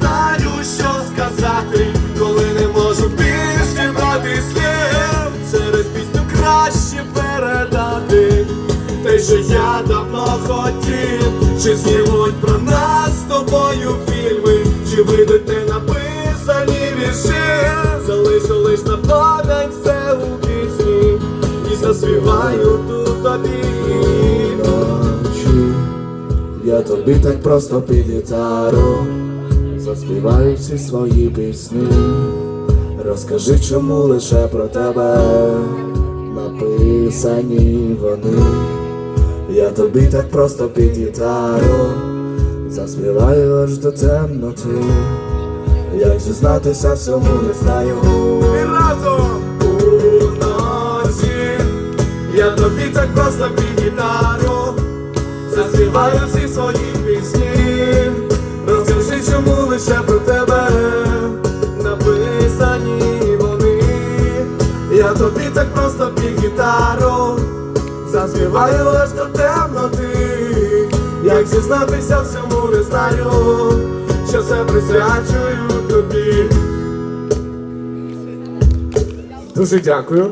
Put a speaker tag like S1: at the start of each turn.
S1: знаю, що сказати, коли не можу більш зібрати слів, через пісню краще передати те, що я давно хотів, чи знімуть про нас з тобою фільми, чи вийдуть не написані вірші, залишу лиш на пам'ять все у пісні і заспіваю тут тобі. Я тобі так
S2: просто під гітару
S1: заспіваю всі свої пісні. Розкажи,
S2: чому лише про тебе написані вони. Я тобі так просто під гітару заспіваю аж до темноти. Як зізнатися всьому
S1: не знаю. І разом уночі я тобі так просто під гітару заспіваю всі свої Я тобі так просто під гітару заспіваю аж до темноти. Як зізнатися всьому не знаю, що все присвячую тобі.
S2: Дуже дякую.